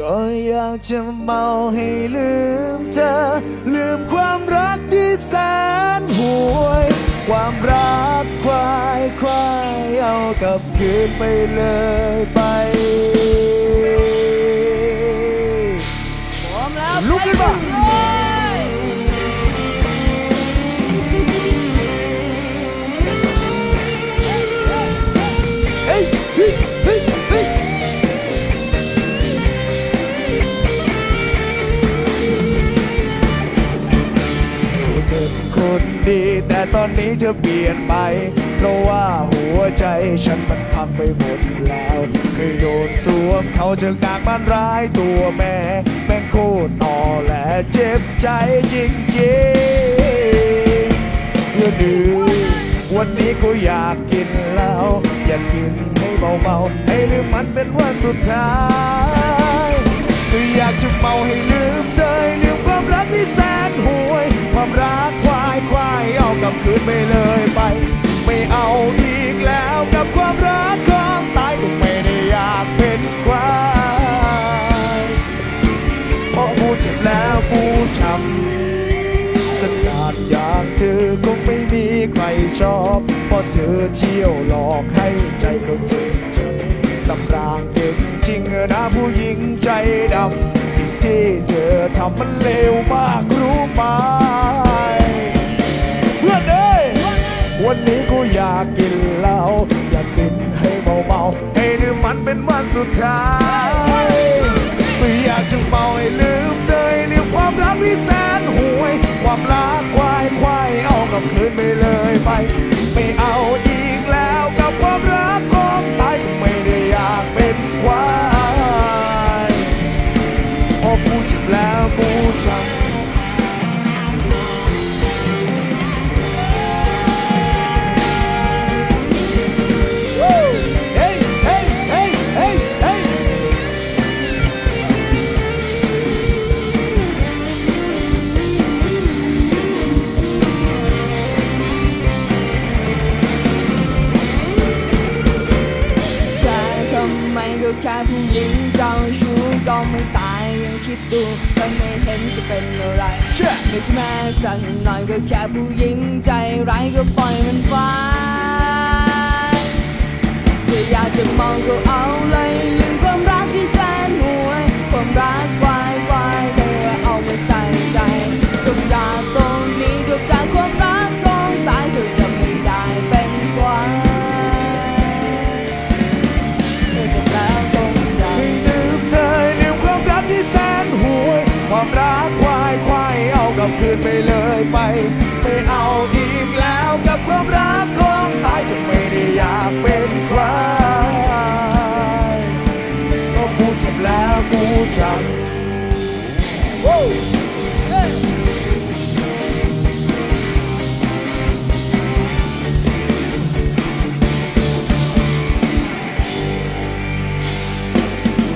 ก็อยากจะเมาให้ลืมเธอ ลืมความรักที่แสนห่วย ความรักควายควายเอากลับคืนไปเลยไปพร้อมแล้วลุกขึ้นมา คนดี แต่ตอนนี้เธอเปลี่ยนไป เพราะว่าหัวใจฉันมันพังไปหมดแล้วเคยโดนสวมเขาจากกากบ้านร้ายตัวแม่ แม่งโคตรอ่อแหละเจ็บใจจริงๆเพื่อดื่มวันนี้กูอยากกินเหล้าอยากกินให้เมาๆให้ลืมมันเป็นวันสุดท้ายก็อยากจะเมาให้ลืมเธอให้ลืมความรักที่แสน คืนไปเลยไป ไม่เอาอีกแล้วกับความรักของตายก็ไม่ได้อยากเป็นควายเพราะกูเจ็บแล้วกูช้ำสนานอย่างเธอคงไม่มีใครชอบเพราะเธอเที่ยวหลอกให้ใจเขาเจ็บเจ็บสำรางเก่งจริงนะผู้หญิงใจดำสิ่งที่เธอทำมันเลวมากรู้ไหม วันนี้กูอยากกินเหล้าอยากกินให้เมาๆให้ดื่มมันเป็นวันสุดท้ายไม่อยากจะเมาให้ลืมเธอให้ลืมความรักที่แสนห่วย ความรักควายควายเอากลับคืนไปเลย ค่ผู้หญิงเจ้าชู้ก็ไม่ตายยังคิดดูก็ไม่เห็นจะเป็นอะไรเชื่อไม่ใช่แม้สักหน่อยก็แค่ผู้หญิงใจร้ายก็ปล่อยมันไปถ้าอยากจะมองก็เอาเลย ความรักควายควายเอากลับคืนไปเลยไป ไม่เอาอีกแล้วกับความรักคน